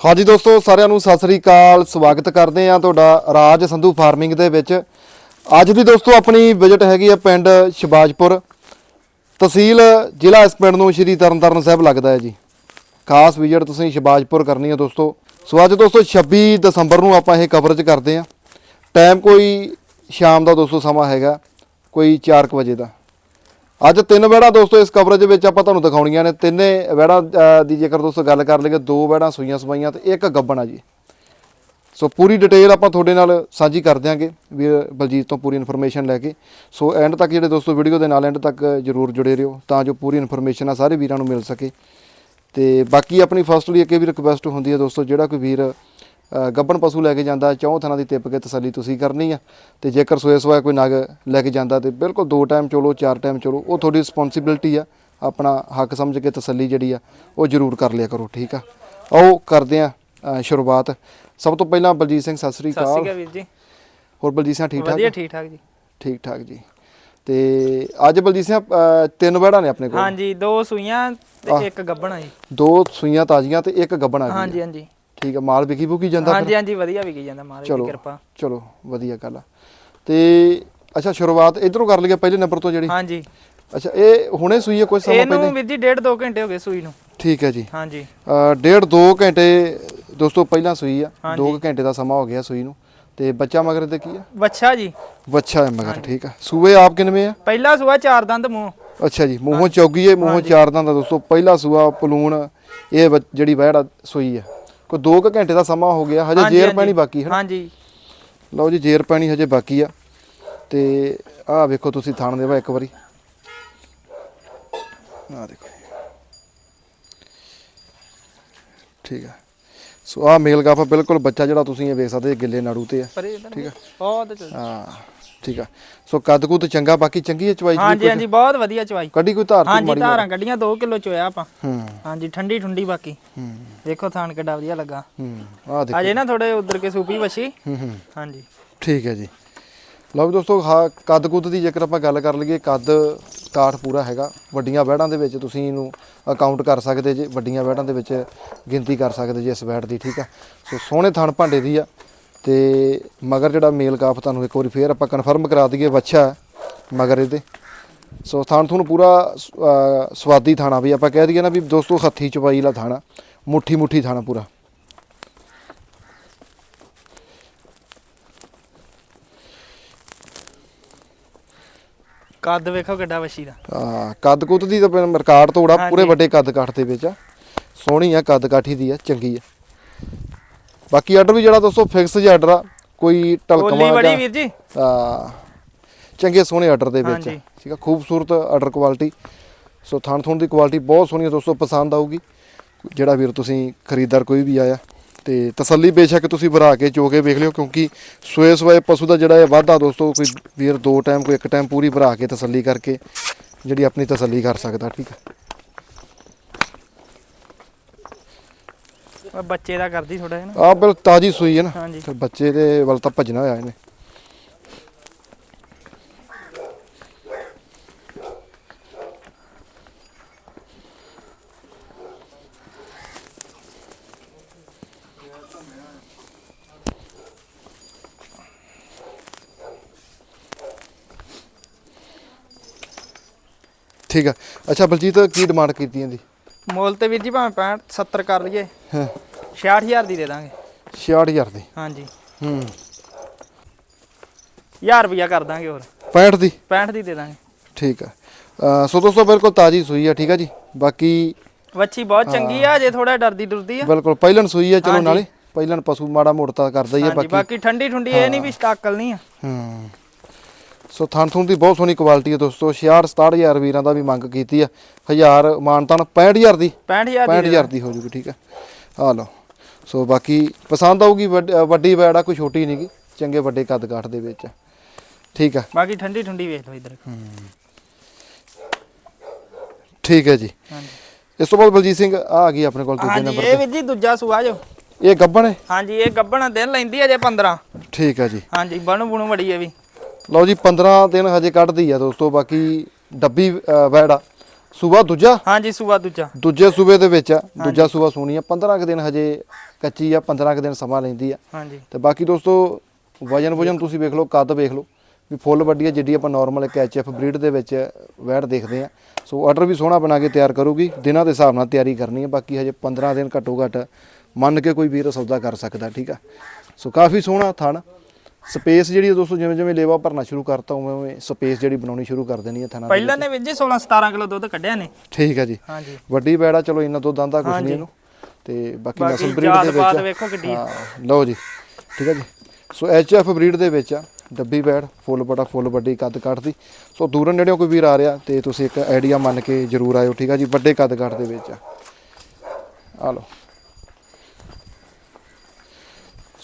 ਹਾਂਜੀ ਦੋਸਤੋ, ਸਾਰਿਆਂ ਨੂੰ ਸਤਿ ਸ੍ਰੀ ਅਕਾਲ। ਸਵਾਗਤ ਕਰਦੇ ਆ ਤੁਹਾਡਾ ਰਾਜ ਸੰਧੂ ਫਾਰਮਿੰਗ ਦੇ ਵਿੱਚ। ਅੱਜ ਦੀ ਦੋਸਤੋ, ਆਪਣੀ ਵਿਜ਼ਿਟ ਹੈਗੀ ਆ ਪਿੰਡ ਸ਼ਬਾਜਪੁਰ ਤਹਿਸੀਲ ਜ਼ਿਲ੍ਹਾ ਇਸ ਪਿੰਡ ਨੂੰ ਸ਼੍ਰੀ ਤਰਨਤਾਰਨ ਸਾਹਿਬ ਲੱਗਦਾ ਹੈ ਜੀ। ਖਾਸ ਵਿਜ਼ਿਟ ਤੁਸੀਂ ਸ਼ਬਾਜਪੁਰ ਕਰਨੀ ਹੈ ਦੋਸਤੋ। ਸੋ ਅੱਜ ਦੋਸਤੋ 26 ਦਸੰਬਰ ਨੂੰ ਆਪਾਂ ਇਹ ਕਵਰੇਜ ਕਰਦੇ ਆ ਟਾਈਮ ਕੋਈ ਸ਼ਾਮ ਦਾ ਦੋਸਤੋ ਸਮਾਂ ਹੈਗਾ, ਕੋਈ 4 ਵਜੇ ਦਾ। ਅੱਜ ਤਿੰਨ ਵੜਾ ਦੋਸਤੋ, ਇਸ ਕਵਰੇਜ ਵਿੱਚ ਆਪਾਂ ਤੁਹਾਨੂੰ ਦਿਖਾਉਣੀਆਂ ਨੇ। ਤਿੰਨੇ ਵੜਾ ਦੀ ਜੇਕਰ ਦੋਸਤੋ ਗੱਲ ਕਰ ਲਈਏ, ਦੋ ਵੜਾ ਸੂਈਆਂ ਸਵਾਈਆਂ ਤੇ ਇੱਕ ਗੱਬਣ ਆ ਜੀ। ਸੋ ਪੂਰੀ ਡਿਟੇਲ ਆਪਾਂ ਤੁਹਾਡੇ ਨਾਲ ਸਾਂਝੀ ਕਰ ਦਿਆਂਗੇ ਵੀ ਬਲਜੀਤ ਤੋਂ ਪੂਰੀ ਇਨਫੋਰਮੇਸ਼ਨ ਲੈ ਕੇ। ਸੋ ਐਂਡ ਤੱਕ ਜਿਹੜੇ ਦੋਸਤੋ ਵੀਡੀਓ ਦੇ ਨਾਲ ਐਂਡ ਤੱਕ ਜਰੂਰ ਜੁੜੇ ਰਹੋ, ਤਾਂ ਜੋ ਪੂਰੀ ਇਨਫੋਰਮੇਸ਼ਨ ਆ ਸਾਰੇ ਵੀਰਾਂ ਨੂੰ ਮਿਲ ਸਕੇ। ਤੇ ਬਾਕੀ ਆਪਣੀ ਫਸਟਲੀ ਇੱਕ ਇਹ ਵੀ ਰਿਕਵੈਸਟ ਹੁੰਦੀ ਹੈ ਦੋਸਤੋ, ਜਿਹੜਾ ਕੋਈ ਵੀਰ ਅ, ਗੱਭਣ ਪਸ਼ੂ ਲੈ ਕੇ ਜਾਂਦਾ ਚੌਂ ਥਾਂ ਦੀ ਟਿੱਪ ਕੇ ਤਸੱਲੀ ਤੁਸੀਂ ਕਰਨੀ ਆ। ਤੇ ਜੇਕਰ ਸੋਏ ਸੋਇਆ ਕੋਈ ਨਗ ਲੈ ਕੇ ਜਾਂਦਾ ਤੇ ਬਿਲਕੁਲ ਦੋ ਟਾਈਮ ਚਲੋ ਚਾਰ ਟਾਈਮ ਚਲੋ ਉਹ ਤੁਹਾਡੀ ਰਿਸਪੌਂਸਿਬਿਲਟੀ ਆ। ਆਪਣਾ ਹੱਕ ਸਮਝ ਕੇ ਤਸੱਲੀ ਜਿਹੜੀ ਆ ਉਹ ਜ਼ਰੂਰ ਕਰ ਲਿਆ ਕਰੋ ਠੀਕ ਆ? ਆਓ ਕਰਦੇ ਆ ਸ਼ੁਰੂਆਤ। ਸਭ ਤੋਂ ਪਹਿਲਾਂ ਬਲਜੀਤ ਸਿੰਘ ਸਤਿ ਸ੍ਰੀ ਸਤਿ ਸ਼੍ਰੀ ਅਕਾਲ ਅਕਾਲ ਵੀਰ ਜੀ। ਹੋਰ ਬਲਜੀਤ ਸਿੰਘ ਠੀਕ ਠਾਕ ਵਧੀਆ ਠੀਕ ਠਾਕ ਜੀ। ਠੀਕ ਠਾਕ ਜੀ। ਤੇ ਅੱਜ ਬਲਜੀਤ ਸਿੰਘ ਤਿੰਨ ਵੜਾ ਨੇ ਆਪਣੇ ਕੋਲ। ਹਾਂਜੀ ਦੋ ਸੂਈਆਂ ਤੇ ਇੱਕ ਗੱਬਣ ਜੀ। ਦੋ ਸੂਈਆਂ ਤਾਜ਼ੀਆਂ ਤੇ ਇੱਕ ਗੱਬਣ ਹਾਂਜੀ ਹਾਂਜੀ। ਠੀਕ ਆ ਮਾਲ ਵਿਕੀ ਬੁਕੀ ਜਾਂਦਾ ਹਾਂਜੀ ਹਾਂਜੀ ਵਧੀਆ ਵਿਕੀ ਜਾਂਦਾ ਮਹਾਰਾਜ ਦੀ ਚਲੋ ਕਿਰਪਾ। ਚਲੋ ਵਧੀਆ ਗੱਲ ਆ। ਤੇ ਅੱਛਾ ਸ਼ੁਰੂਆਤ ਇਧਰੋਂ ਕਰ ਲਈਏ ਪਹਿਲੇ ਨੰਬਰ ਤੋਂ ਜਿਹੜੀ। ਹਾਂਜੀ। ਅੱਛਾ ਇਹ ਹੁਣੇ ਸੂਈ ਹੈ ਕੁਝ ਸਮਾਂ ਇਹਨੂੰ ਪਹਿਲੇ? ਵੀਰ ਜੀ ਡੇਢ ਦੋ ਘੰਟੇ ਹੋ ਗਏ ਸੂਈ ਨੂੰ। ਠੀਕ ਹੈ ਜੀ। ਹਾਂਜੀ। ਅ, ਡੇਢ ਦੋ ਘੰਟੇ ਦੋਸਤੋ ਪਹਿਲਾਂ ਸੂਈ ਆ। ਹਾਂਜੀ। 2 ਘੰਟੇ ਦਾ ਸਮਾਂ ਹੋ ਗਿਆ ਸੂਈ ਨੂੰ। ਤੇ ਬੱਚਾ ਮਗਰ ਤੇ ਕੀ ਆ? ਵੱਛਾ ਜੀ। ਬੱਚਾ ਹੈ ਮਗਰ ਠੀਕ ਆ। ਸੂਏ ਆਪ ਕਿੰਨਵੇਂ ਆ? ਪਹਿਲਾ ਸੂਆ ਚਾਰ ਦੰਦ ਮੂੰਹ। ਅੱਛਾ ਜੀ ਮੂੰਹੋਂ ਚੌਗੀ ਮੂੰਹੋਂ ਚਾਰ ਦੰਦ ਦੋਸਤੋ। ਪਹਿਲਾ ਸੂਆ ਪਲੂਣ ਇਹ ਜਿਹੜੀ ਵਹਿੜਾ ਸੂਈ ਆ। ਕੋਈ 2 ਘੰਟੇ ਦਾ ਸਮਾਂ ਹੋ ਗਿਆ ਹਜੇ ਜੇਰ। ਪੈਣੀ ਬਾਕੀ ਹੈ ਹਾਂਜੀ। ਲਓ ਜੀ ਜੇਰ ਪੈਣੀ ਹਜੇ ਬਾਕੀ ਆ। ਤੇ ਆਹ ਵੇਖੋ ਤੁਸੀਂ ਥਾਣ ਦੇਵਾ ਇੱਕ ਵਾਰੀ। ਆਹ ਦੇਖੋ ਠੀਕ ਆ। ਸੋ ਆਹ ਮੇਲ ਗਾਫਾ ਬਿਲਕੁਲ ਬੱਚਾ ਜਿਹੜਾ ਤੁਸੀਂ ਇਹ ਵੇਖ ਸਕਦੇ ਗਿੱਲੇ ਨਾੜੂ ਤੇ ਆ। ਠੀਕ ਆ? ਬਹੁਤ ਚੱਲ- ਹਾਂ। ਠੀਕ ਆ। ਸੋ ਕੱਦ ਕੁੱਦ ਚੰਗਾ ਬਾਕੀ ਚੰਗੀ ਹੈ ਚਵਾਈ ਹਾਂਜੀ ਹਾਂਜੀ ਬਹੁਤ ਵਧੀਆ ਚਵਾਈ। ਕੱਢੀ ਕੋਈ ਧਾਰ ਤੂੰ ਹਾਂਜੀ ਧਾਰਾਂ ਕੱਢੀਆਂ 2 ਕਿਲੋ ਚੋਇਆ ਆਪਾਂ। ਹੂੰ। ਹਾਂਜੀ ਠੰਡੀ ਠੰਡੀ ਬਾਕੀ। ਹੂੰ। ਵੇਖੋ ਥਾਣ ਕਿੱਡਾ ਵਧੀਆ ਲੱਗਾ। ਹੂੰ ਆਹ ਦੇਖੋ। ਅਜੇ ਨਾ ਥੋੜੇ ਉਧਰ ਕੇ ਸੂਪੀ ਵਛੀ। ਹੂੰ ਹੂੰ। ਹਾਂਜੀ। ਠੀਕ ਹੈ ਜੀ। ਲਓ ਵੀ ਦੋਸਤੋ ਹਾਂ ਕੱਦ ਕੁੱਦ ਦੀ ਜੇਕਰ ਆਪਾਂ ਗੱਲ ਕਰ ਲਈਏ ਕੱਦ ਕਾਠ ਪੂਰਾ ਹੈਗਾ। ਵੱਡੀਆਂ ਵਹਿੜਾਂ ਦੇ ਵਿੱਚ ਤੁਸੀਂ ਇਹਨੂੰ ਅਕਾਊਂਟ ਕਰ ਸਕਦੇ ਜੇ ਵੱਡੀਆਂ ਵਹਿੜਾਂ ਦੇ ਵਿੱਚ ਗਿਣਤੀ ਕਰ ਸਕਦੇ ਜੇ ਇਸ ਵਹਿੜ ਦੀ ਠੀਕ ਆ। ਸੋ ਸੋਹਣੇ ਥਣ ਭਾਂਡੇ ਦੀ ਆ। ਤੇ ਮਗਰ ਜਿਹੜਾ ਮੇਲ ਕਾਫ ਤੁਹਾਨੂੰ ਇੱਕ ਵਾਰੀ ਫੇਰ ਆਪਾਂ ਕਨਫਰਮ ਕਰਾ ਦਈਏ ਬੱਚਾ ਹੈ ਮਗਰ ਇਹਦੇ। ਸੋ ਥਣ ਤੁਹਾਨੂੰ ਪੂਰਾ ਸਵਾਦੀ ਥਾਣਾ ਵੀ ਆਪਾਂ ਕਹਿ ਦਈਏ ਨਾ ਵੀ ਦੋਸਤੋ ਹੱਥੀ ਚਵਾਈ ਵਾਲਾ ਥਾਣਾ ਮੁੱਠੀ ਮੁੱਠੀ ਥਾਣਾ ਪੂਰਾ। ਕੱਦ ਵੇਖੋ ਕਿੱਡਾ ਵਛੀ ਦਾ। ਆ ਕੱਦ ਕੁੱਦ ਦੀ ਤਾਂ ਰਿਕਾਰਡ ਤੋੜਾ ਪੂਰੇ। ਵੱਡੇ ਕੱਦ ਕਾਠ ਦੇ ਵਿੱਚ ਆ। ਸੋਹਣੀ ਆ ਕੱਦ ਕਾਠੀ ਦੀ ਆ ਚੰਗੀ ਆ। ਬਾਕੀ ਆਰਡਰ ਵੀ ਜਿਹੜਾ ਦੋਸਤੋ ਫਿਕਸ ਜਿਹਾ ਆਰਡਰ ਆ ਕੋਈ ਕੋਲੀ ਢਲਕਵਾਂ ਬੜੀ ਵੀਰ ਜੀ। ਆ ਚੰਗੇ ਸੋਹਣੇ ਆਰਡਰ ਦੇ ਵਿੱਚ। ਠੀਕ ਆ ਖੂਬਸੂਰਤ ਆਰਡਰ ਕੁਆਲਿਟੀ ਸੋ ਥਣ ਥਣ ਦੀ ਕੁਆਲਿਟੀ ਬਹੁਤ ਸੋਹਣੀ ਆ ਦੋਸਤੋ ਪਸੰਦ ਆਊਗੀ। ਜਿਹੜਾ ਵੀਰ ਤੁਸੀਂ ਖਰੀਦਦਾਰ ਕੋਈ ਵੀ ਆਇਆ ਤੇ ਤਸੱਲੀ ਬੇਸ਼ੱਕ ਤੁਸੀਂ ਭਰਾ ਕੇ ਚੋ ਕੇ ਵੇਖ ਲਿਓ ਕਿਉਂਕਿ ਸੋਏ ਸੋਏ ਪਸ਼ੂ ਦਾ ਜਿਹੜਾ ਇਹ ਵਾਧਾ ਦੋਸਤੋ ਕੋਈ ਵੀਰ ਦੋ ਟਾਈਮ ਕੋਈ ਇੱਕ ਟਾਈਮ ਪੂਰੀ ਭਰਾ ਕੇ ਤਸੱਲੀ ਕਰਕੇ ਜਿਹੜੀ ਆਪਣੀ ਤਸੱਲੀ ਕਰ ਸਕਦਾ ਠੀਕ ਆ। ਬੱਚੇ ਦਾ ਕਰਦੀ ਥੋੜਾ ਜਿਹਾ ਨਾ? ਆਹ ਬਿਲ ਤਾਜੀ ਸੂਈ ਹੈ ਨਾ। ਹਾਂਜੀ। ਫਿਰ ਬੱਚੇ ਦੇ ਵੱਲ ਤਾਂ ਭੱਜਣਾ ਹੋਇਆ ਇਹਨੇ। ਠੀਕ ਆ। ਅੱਛਾ ਬਲਜੀਤ ਕੀ ਡਿਮਾਂਡ ਕੀਤੀ ਇਹਦੀ? ਮੁੱਲ ਤੇ ਵੀਰ ਜੀ ਭਾਵੇਂ 65 70 ਕਰ ਲਈਏ। ਹਾਂ। 66000 ਦੀ ਦੇ ਦਾਂਗੇ। 66000 ਦੀ। ਹਾਂਜੀ। ਹੂੰ। 1000 ਰੁਪਿਆ ਕਰ ਦਾਂਗੇ ਹੋਰ। 65 ਦੀ? 65 ਦੀ ਦੇ ਦਾਂਗੇ। ਠੀਕ ਆ। ਸੋ ਦੋਸਤੋ ਬਿਲਕੁਲ ਤਾਜੀ ਸੂਈ ਆ ਠੀਕ ਆ ਜੀ? ਬਾਕੀ ਵੱਛੀ ਬਹੁਤ ਚੰਗੀ ਆ ਜੇ ਥੋੜਾ ਡਰਦੀ ਡਰਦੀ ਆ। ਬਿਲਕੁਲ ਪਹਿਲਣ ਸੂਈ ਆ ਚਲੋ। ਨਾਲੇ। ਪਹਿਲਣ ਪਸ਼ੂ ਮਾੜਾ ਮੋੜਤਾ ਕਰਦਾ ਹੀ ਆ ਬਾਕੀ ਬਾਕੀ ਠੰਡੀ ਠੁੰਡੀ ਇਹ ਨਹੀਂ ਵੀ ਸਟਾਕਲ ਨਹੀਂ ਆ। ਹੂੰ। ਸੋ ਥਣ ਥੁਣ ਦੀ ਬਹੁਤ ਸੋਹਣੀ ਕੁਆਲਿਟੀ ਹੈ ਦੋਸਤੋ। 66 67000 ਵੀਰਾਂ ਦਾ ਵੀ ਮੰਗ ਕੀਤੀ ਆ 1000 ਮਾਨਤਾਨ 65000 ਦੀ। 65000 ਦੀ ਦੇ 65000 ਦੀ ਹੋ ਜੂਗੀ ਠੀਕ ਆ ਆ ਲਓ। ਸੋ ਬਾਕੀ ਪਸੰਦ ਆਊਗੀ ਵੱਡ- ਵੈੜ ਆ ਕੋਈ ਛੋਟੀ ਨਹੀਂਗੀ ਚੰਗੇ ਵੱਡੇ ਕੱਦ ਕਾਠ ਦੇ ਵਿੱਚ। ਠੀਕ ਆ ਬਾਕੀ ਠੰਡੀ ਠੁੰਡੀ ਵੇਖ ਲਓ ਇਧਰ। ਠੀਕ ਹੈ ਜੀ। ਹਾਂਜੀ। ਇਸ ਤੋਂ ਬਾਅਦ ਬਲਜੀਤ ਸਿੰਘ ਆ ਆ ਗਈ ਆਪਣੇ ਕੋਲ ਦੂਜੇ ਨੰਬਰ ਇਹ ਵੀਰ ਜੀ ਦੂਜਾ ਸੂਆ ਜੋ। ਤੇ ਇਹ ਗੱਬਣ ਹੈ? ਹਾਂਜੀ ਇਹ ਗੱਬਣਾ ਦਿਨ ਲੈਂਦੀ ਆ ਜੇ 15 ਠੀਕ ਹੈ ਜੀ। ਹਾਂਜੀ ਬਣੂ ਬਣੂ ਬੜੀ ਇਹ ਵੀ। ਲਓ ਜੀ 15 ਦਿਨ ਹਜੇ ਕੱਢਦੀ ਆ ਦੋਸਤੋ ਬਾਕੀ ਡੱਬੀ ਵੈੜ ਆ। ਸੂਬਾ ਦੂਜਾ? ਹਾਂਜੀ ਸੂਆ ਦੂਜਾ। ਦੂਜੇ ਸੂਬੇ ਦੇ ਵਿੱਚ ਆ। ਦੂਜਾ ਸੂਬਾ ਸੋਣੀ ਆ। 15 ਕੁ ਦਿਨ ਹਜੇ ਕੱਚੀ ਆ 15 ਕੁ ਦਿਨ ਸਮਾਂ ਲੈਂਦੀ ਆ। ਹਾਂਜੀ। ਤੇ ਬਾਕੀ ਦੋਸਤੋ ਵਜਨ ਵਜਨ ਤੁਸੀਂ ਵੇਖ ਲਓ ਕੱਦ ਵੇਖ ਲਓ। ਵੀ ਫੁੱਲ ਵੱਡੀ ਆ ਜਿੱਡੀ ਆਪਾਂ ਨਾਰਮਲ ਇੱਕ ਐਚਐਫ ਬਰੀਡ ਦੇ ਵਿੱਚ ਵੈੜ ਦੇਖਦੇ ਆ। ਸੋ ਆਰਡਰ ਵੀ ਸੋਹਣਾ ਬਣਾ ਕੇ ਤਿਆਰ ਕਰੂਗੀ। ਦਿਨਾਂ ਦੇ ਹਿਸਾਬ ਨਾਲ ਤਿਆਰੀ ਕਰਨੀ ਹੈ ਬਾਕੀ ਹਜੇ 15 ਦਿਨ ਘੱਟੋ ਘੱਟ ਮੰਨ ਕੇ ਕੋਈ ਵੀਰ ਸੌਦਾ ਕਰ ਸਕਦਾ ਠੀਕ ਆ? ਸੋ ਕਾਫੀ ਸੋਹਣਾ ਥਣ। ਸਪੇਸ ਜਿਹੜੀ ਦੋਸਤੋ ਜਿਵੇਂ ਜਿਵੇਂ ਲੇਵਾ ਭਰਨਾ ਸ਼ੁਰੂ ਕਰਤਾ ਉਵੇਂ ਉਵੇਂ ਸਪੇਸ ਜਿਹੜੀ ਬਣਾਉਣੀ ਸ਼ੁਰੂ ਕਰ ਦੇਣੀ ਹੈ ਥਣਾ ਦੀ ਪਹਿਲਾਂ ਨੇ ਵੀਰ ਜੀ 16 17 ਕਿਲੋ ਦੁੱਧ ਕੱਢਿਆ ਨੇ। ਠੀਕ ਆ ਜੀ। ਹਾਂਜੀ। ਵੱਡੀ ਬੈੜਾ ਚਲੋ ਇੰਨਾ ਦੁੱਧ ਆਂਦਾ ਕੁਛ ਨਹੀਂ। ਇਹਨੂੰ। ਤੇ ਬਾਕੀ ਨਸਲ ਬਰੀਡ ਦੇ ਵਿੱਚ ਵੇਖੋ। ਹਾਂ ਲਓ ਜੀ। ਠੀਕ ਹੈ ਜੀ। ਸੋ ਐਚਐਫ ਬਰੀਡ ਦੇ ਵਿੱਚ ਆ ਡੱਬੀ ਬੈੜ ਫੁੱਲ ਬੜਾ ਫੁੱਲ ਵੱਡੀ ਕੱਦ ਕੱਟਦੀ ਸੋ ਦੂਰੋਂ ਨੇੜਿਓਂ ਕੋਈ ਵੀਰ ਆ ਰਿਹਾ ਤੇ ਤੁਸੀਂ ਇੱਕ ਆਈਡੀਆ ਮੰਨ ਕੇ ਜਰੂਰ ਆਇਓ ਠੀਕ ਆ ਜੀ? ਵੱਡੇ ਕੱਦ ਕੱਟ ਦੇ ਵਿੱਚ ਆ। ਆ ਲਓ।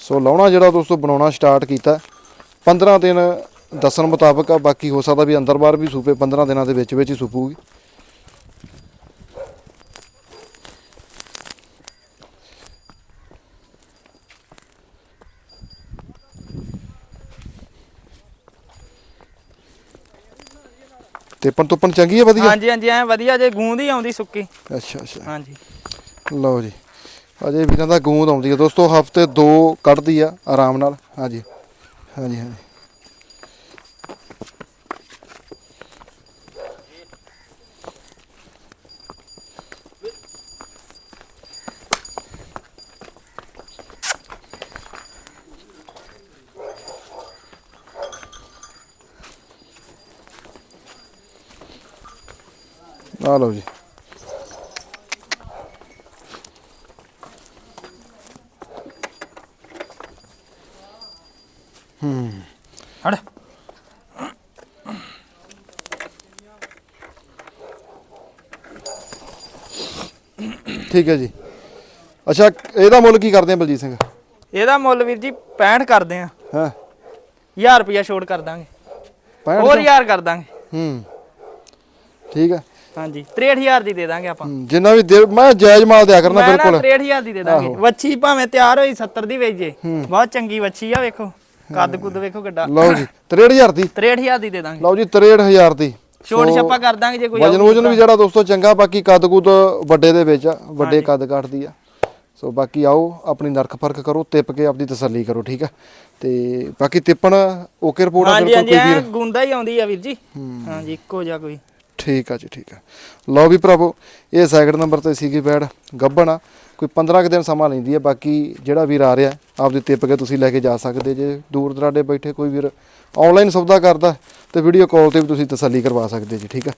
ਸੋ ਲਾਉਣਾ ਜਿਹੜਾ ਦੋਸਤੋ ਬਣਾਉਣਾ ਸਟਾਰਟ ਕੀਤਾ। 15 ਦਿਨ ਦੱਸਣ ਮੁਤਾਬਕ ਆ ਬਾਕੀ ਹੋ ਸਕਦਾ ਵੀ ਅੰਦਰ ਬਾਹਰ ਵੀ ਸੂਪੇ 15 ਦਿਨਾਂ ਦੇ ਵਿੱਚ ਵਿੱਚ ਹੀ ਸੂਪੂਗੀ। ਤੇ ਪਨ ਤੁਪਨ ਚੰਗੀ ਹੈ ਵਧੀਆ? ਹਾਂਜੀ ਹਾਂਜੀ ਐ ਵਧੀਆ ਜੇ ਗੂੰਦ ਹੀ ਆਉਂਦੀ ਸੁੱਕੀ। ਅੱਛਾ ਅੱਛਾ। ਹਾਂਜੀ। ਲਓ ਜੀ। ਅਜੇ ਵੀਰਾਂ ਦਾ ਗੂੰਦ ਆਉਂਦੀ ਹੈ। ਦੋਸਤੋ, ਹਫ਼ਤੇ ਦੋ ਕੱਢਦੀ ਆ, ਆਰਾਮ ਨਾਲ। ਹਾਂਜੀ। ਹਾਂਜੀ ਹਾਂਜੀ। ਆ ਲਓ ਜੀ। ਹੜ ਠੀਕ ਹੈ ਜੀ। ਅੱਛਾ ਇਹਦਾ ਮੁੱਲ ਕੀ ਕਰਦੇ ਆ ਬਲਜੀਤ ਸਿੰਘ? ਇਹਦਾ ਮੁੱਲ ਵੀਰ ਜੀ 65 ਕਰਦੇ ਆ। ਹਾਂ? 1000 ਰੁਪਿਆ ਛੋੜ ਕਰ ਦਾਂਗੇ। 65 ਹੋਰ 1000 ਕਰ ਦਾਂਗੇ। ਹੂੰ। ਠੀਕ ਹੈ। ਹਾਂਜੀ 63000 ਦੀ ਦੇ ਦਾਂਗੇ ਆਪਾਂ। ਜਿੰਨਾ ਵੀ ਦੇ ਮੈਂ ਜਾਇਜ਼ ਮਾਲ ਦਿਆ ਕਰਨਾ ਮੈਂ ਬਿਲਕੁਲ। 63000 ਦੀ ਦੇ ਦਾਂਗੇ। ਵੱਛੀ ਭਾਵੇਂ ਤਿਆਰ ਹੋਈ 70 ਦੀ ਵੇਚੇ। ਬਹੁਤ ਚੰਗੀ ਵੱਛੀ ਆ ਵੇਖੋ। ਕੱਦ ਕੁੱਦ ਵੇਖੋ ਗੱਡਾ ਲਓ ਜੀ 63000 ਦੀ। 63000 ਦੀ ਦੇ ਦਾਂਗੇ। ਲਓ ਜੀ 63000 ਦੀ। ਛੋੜ ਛੱਪਾ ਕਰ ਦਾਂਗੇ ਜੇ ਕੋਈ ਵਜਨ ਵਜਨ ਵੀ ਜਿਹੜਾ ਦੋਸਤੋ ਚੰਗਾ ਬਾਕੀ ਕੱਦ ਕੁੱਦ ਵੱਡੇ ਦੇ ਵਿੱਚ ਆ ਵੱਡੇ ਕੱਦ ਕੱਟਦੀ ਆ। ਸੋ ਬਾਕੀ ਆਓ ਆਪਣੀ ਨਰਖ ਫ਼ਰਕ ਕਰੋ ਤਿੱਪ ਕੇ ਆਪਦੀ ਤਸੱਲੀ ਕਰੋ ਠੀਕ ਆ? ਤੇ ਬਾਕੀ ਤਿੱਪਣ ਓਕੇ ਰਿਪੋਰਟ ਆ ਬਿਲਕੁਲ ਕੋਈ ਐ ਗੁੰਦਾ ਹੀ ਆਉਂਦੀ ਆ ਵੀਰ ਜੀ। ਹਾਂਜੀ ਇੱਕੋ ਜਿਹਾ ਕੋਈ। ਠੀਕ ਆ ਜੀ ਠੀਕ ਆ। ਲਓ ਵੀ ਭਰਾਵੋ ਇਹ ਸੈਕਿੰਡ ਨੰਬਰ ਤੇ ਸੀਗੀ ਬੈਡ ਗੱਬਣ ਆ। ਕੋਈ 15 ਕੁ ਦਿਨ ਸਮਾਂ ਲੈਂਦੀ ਹੈ ਬਾਕੀ ਜਿਹੜਾ ਵੀਰ ਆ ਰਿਹਾ ਆਪਦੀ ਤਿੱਪ ਕੇ ਤੁਸੀਂ ਲੈ ਕੇ ਜਾ ਸਕਦੇ ਜੇ ਦੂਰ ਦਰਾਡੇ ਬੈਠੇ ਕੋਈ ਵੀਰ ਆਨਲਾਈਨ ਸੌਦਾ ਕਰਦਾ ਤੇ ਵੀਡੀਓ ਕਾਲ ਤੇ ਵੀ ਤੁਸੀਂ ਤਸੱਲੀ ਕਰਵਾ ਸਕਦੇ ਜੀ ਠੀਕ ਆ?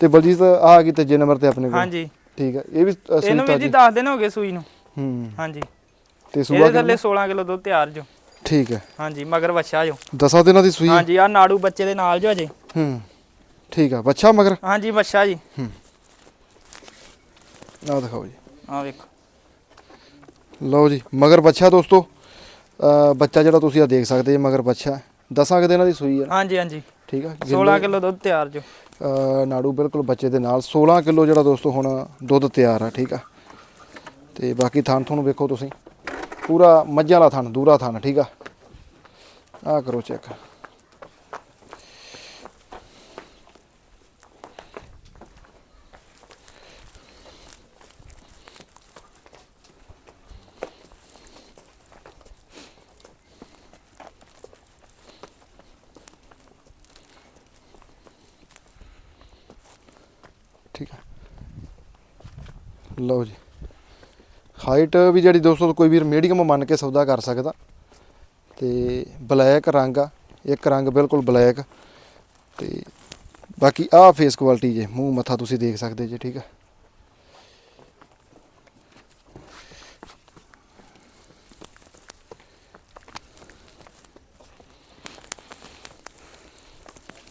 ਤੇ ਬਲਜੀਤ ਆ ਗਈ ਤੀਜੇ ਨੰਬਰ ਤੇ ਆਪਣੇ ਕੋਲ। ਹਾਂਜੀ। ਠੀਕ ਆ। ਇਹ ਵੀ ਇਹਨੂੰ ਸੁਨੀਤਾ ਜੀ ਜੀ। 10 ਦਿਨ ਹੋ ਗਏ ਸੂਈ ਨੂੰ। ਹੂੰ। ਹਾਂਜੀ। ਤੇ ਸੂਆ ਇਹਦੇ ਥੱਲੇ 16 ਕਿਲੋ ਦੁੱਧ ਤਿਆਰ ਜੋ। ਠੀਕ ਹੈ ਹਾਂਜੀ ਮਗਰ ਵੱਛਾ ਜੋ। ਦਸਾਂ ਦਿਨਾਂ ਦੀ ਸੂਈ ਹੈ? ਹਾਂਜੀ ਆ ਨਾੜੂ ਬੱਚੇ ਦੇ ਨਾਲ ਜੋ ਅਜੇ ਹੂੰ। ਠੀਕ ਆ। ਬੱਚਾ ਮਗਰ? ਹਾਂਜੀ ਵੱਛਾ ਜੀ। ਆ ਦਿਖਾਓ ਜੀ। ਆ ਵੇਖੋ। ਲਓ ਜੀ ਮਗਰ ਬੱਚਾ ਦੋਸਤੋ। ਬੱਚਾ ਜਿਹੜਾ ਤੁਸੀਂ ਆ ਦੇਖ ਸਕਦੇ ਜੀ ਮਗਰ ਬੱਚਾ ਦਸਾਂ ਕੁ ਦਿਨਾਂ ਦੀ ਸੂਈ ਹੈ ਹਾਂਜੀ ਹਾਂਜੀ। ਠੀਕ ਆ 16 ਕਿਲੋ ਦੁੱਧ ਤਿਆਰ ਜੋ। ਨਾੜੂ ਬਿਲਕੁਲ ਬੱਚੇ ਦੇ ਨਾਲ। 16 ਕਿਲੋ ਜਿਹੜਾ ਦੋਸਤੋ ਹੁਣ ਦੁੱਧ ਤਿਆਰ ਆ ਠੀਕ ਆ। ਤੇ ਬਾਕੀ ਥਣ ਤੁਹਾਨੂੰ ਵੇਖੋ ਤੁਸੀਂ। ਪੂਰਾ ਮੱਝਾਂ ਵਾਲਾ ਥਣ ਦੂਰਾ ਥਣ ਠੀਕ ਆ। ਆ ਕਰੋ ਚੈੱਕ। ਲਓ ਜੀ। ਹਾਈਟ ਵੀ ਜਿਹੜੀ ਦੋਸਤੋ ਕੋਈ ਵੀਰ ਮੀਡੀਅਮ ਮੰਨ ਕੇ ਸੌਦਾ ਕਰ ਸਕਦਾ। ਤੇ ਬਲੈਕ ਰੰਗ ਆ ਇੱਕ ਰੰਗ ਬਿਲਕੁਲ ਬਲੈਕ ਤੇ ਬਾਕੀ ਆਹ ਫੇਸ ਕੁਆਲਿਟੀ ਜੇ ਮੂੰਹ ਮੱਥਾ ਤੁਸੀਂ ਦੇਖ ਸਕਦੇ ਜੇ ਠੀਕ ਆ।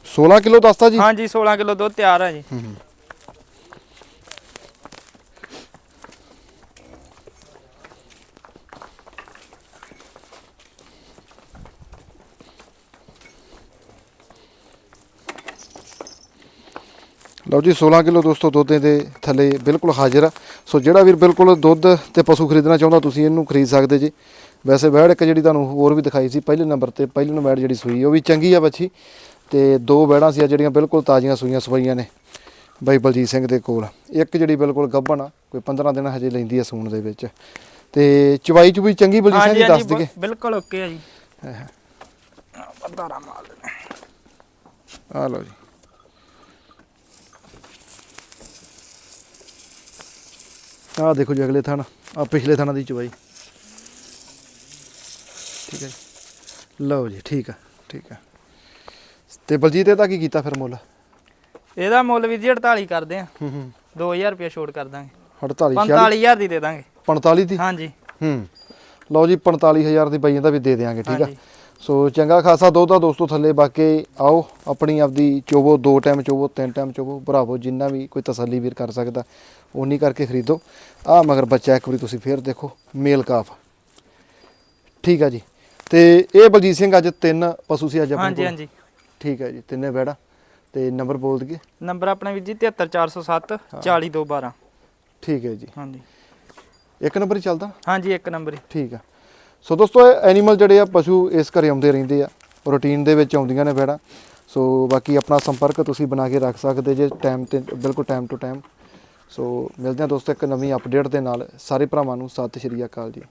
ਸੋਲਾਂ ਕਿਲੋ ਦੱਸਤਾ ਜੀ? ਹਾਂਜੀ 16 ਕਿਲੋ ਦੁੱਧ ਤਿਆਰ ਆ ਜੀ। ਲਓ ਜੀ 16 ਕਿਲੋ ਦੋਸਤੋ ਦੁੱਧ ਦੇ ਥੱਲੇ ਬਿਲਕੁਲ ਹਾਜ਼ਰ ਆ। ਸੋ ਜਿਹੜਾ ਵੀਰ ਬਿਲਕੁਲ ਦੁੱਧ ਤੇ ਪਸ਼ੂ ਖਰੀਦਣਾ ਚਾਹੁੰਦਾ ਤੁਸੀਂ ਇਹਨੂੰ ਖਰੀਦ ਸਕਦੇ ਜੀ। ਵੈਸੇ ਵੈੜ ਇੱਕ ਜਿਹੜੀ ਤੁਹਾਨੂੰ ਹੋਰ ਵੀ ਦਿਖਾਈ ਸੀ ਪਹਿਲੇ ਨੰਬਰ ਤੇ ਪਹਿਲੇ ਨੂੰ ਵੈੜ ਜਿਹੜੀ ਸੂਈ ਉਹ ਵੀ ਚੰਗੀ ਆ ਬੱਚੀ। ਤੇ ਦੋ ਵੈੜਾਂ ਸੀ ਜਿਹੜੀਆਂ ਬਿਲਕੁਲ ਤਾਜ਼ੀਆਂ ਸੂਈਆਂ ਸਵਾਈਆਂ ਨੇ ਬਾਈ ਬਲਜੀਤ ਸਿੰਘ ਦੇ ਕੋਲ। ਇੱਕ ਜਿਹੜੀ ਬਿਲਕੁਲ ਗੱਭਣ ਆ ਕੋਈ 15 ਦਿਨ ਹਜੇ ਲੈਂਦੀ ਆ ਸੂਣ ਦੇ ਵਿੱਚ। ਤੇ ਚਵਾਈ ਚੁਬਈ ਚੰਗੀ ਬਲਜੀਤ ਸਿੰਘ ਜੀ ਦੱਸ ਬ- ਬਿਲਕੁਲ ਓਕੇ ਆ ਜੀ। ਪਤਾਰਾ ਮਾਲ ਆ ਲਓ ਜੀ। ਆ ਦੇਖੋ ਜੀ ਅਗਲੇ ਥਣ ਆ ਪਿਛਲੇ ਥਣਾਂ ਦੀ ਚਵਾਈ ਠੀਕ ਹੈ ਜੀ। ਲਓ ਜੀ ਠੀਕ ਆ ਠੀਕ ਆ। ਤੇ ਬਲਜੀਤ ਇਹਦਾ ਕੀ ਕੀਤਾ ਫਿਰ ਮੁੱਲ? ਇਹਦਾ ਮੁੱਲ ਵੀ ਜੀ 48 ਕਰਦੇ ਆ। ਹੂੰ ਹੂੰ। 2000 ਰੁਪਏ ਛੋਟ ਕਰ ਦਾਂਗੇ। 48 45000 ਦੀ ਦੇ ਦਾਂਗੇ। 45 ਦੀ? ਹਾਂਜੀ। ਹੂੰ। ਲਓ ਜੀ 45000 ਦੀ ਬਾਈਆਂ ਦਾ ਵੀ ਦੇ ਦੇਾਂਗੇ ਠੀਕ ਆ। ਹਾਂਜੀ। ਸੋ ਚੰਗਾ ਖਾਸਾ ਦੁੱਧ ਆ ਦੋਸਤੋ ਥੱਲੇ ਬਾਕੀ ਆਓ ਆਪਣੀ ਆਪਦੀ ਚੋਵੋ ਦੋ ਟਾਈਮ ਚੋਵੋ ਤਿੰਨ ਟਾਈਮ ਚੋਵੋ ਭਰਾਵੋ ਜਿੰਨਾ ਵੀ ਕੋਈ ਤਸੱਲੀ ਵੀਰ ਕਰ ਸਕਦਾ ਉਨੀ ਕਰਕੇ ਖਰੀਦੋ। ਆ ਮਗਰ ਬੱਚਾ ਇੱਕ ਵਾਰੀ ਤੁਸੀਂ ਫੇਰ ਦੇਖੋ ਮੇਲ ਕਾਫ। ਠੀਕ ਆ ਜੀ। ਤੇ ਇਹ ਬਲਜੀਤ ਸਿੰਘ ਅੱਜ ਤਿੰਨ ਪਸ਼ੂ ਸੀ ਅੱਜ ਆਪਣੇ ਹਾਂਜੀ ਕੋਲ। ਹਾਂਜੀ। ਠੀਕ ਹੈ ਜੀ ਤਿੰਨੇ ਬੈੜਾ। ਤੇ ਨੰਬਰ ਬੋਲ ਦਈਏ। ਨੰਬਰ ਆਪਣਾ ਵੀਰ ਜੀ 73407 40212 ਠੀਕ ਹੈ ਜੀ। ਹਾਂਜੀ। ਇੱਕ ਨੰਬਰ ਹੀ ਚੱਲਦਾ? ਹਾਂਜੀ ਇੱਕ ਨੰਬਰ ਹੀ। ਠੀਕ ਆ। ਸੋ ਦੋਸਤੋ, ਇਹ ਐਨੀਮਲ ਜਿਹੜੇ ਆ, ਪਸ਼ੂ ਇਸ ਘਰੇ ਆਉਂਦੇ ਰਹਿੰਦੇ ਆ। ਰੂਟੀਨ ਦੇ ਵਿੱਚ ਆਉਂਦੀਆਂ ਨੇ ਬੈੜਾ ਸੋ ਬਾਕੀ ਆਪਣਾ ਸੰਪਰਕ ਤੁਸੀਂ ਬਣਾ ਕੇ ਰੱਖ ਸਕਦੇ ਜੇ ਟਾਈਮ ਤੇ, ਬਿਲਕੁਲ ਟਾਈਮ ਟੂ ਟਾਈਮ ਸੋ ਮਿਲਦੇ ਆ ਦੋਸਤੋ ਇੱਕ ਨਵੀਂ ਅਪਡੇਟ ਦੇ ਨਾਲ। ਸਾਰੇ ਭਰਾਵਾਂ ਨੂੰ ਸਤਿ ਸ਼੍ਰੀ ਅਕਾਲ ਜੀ।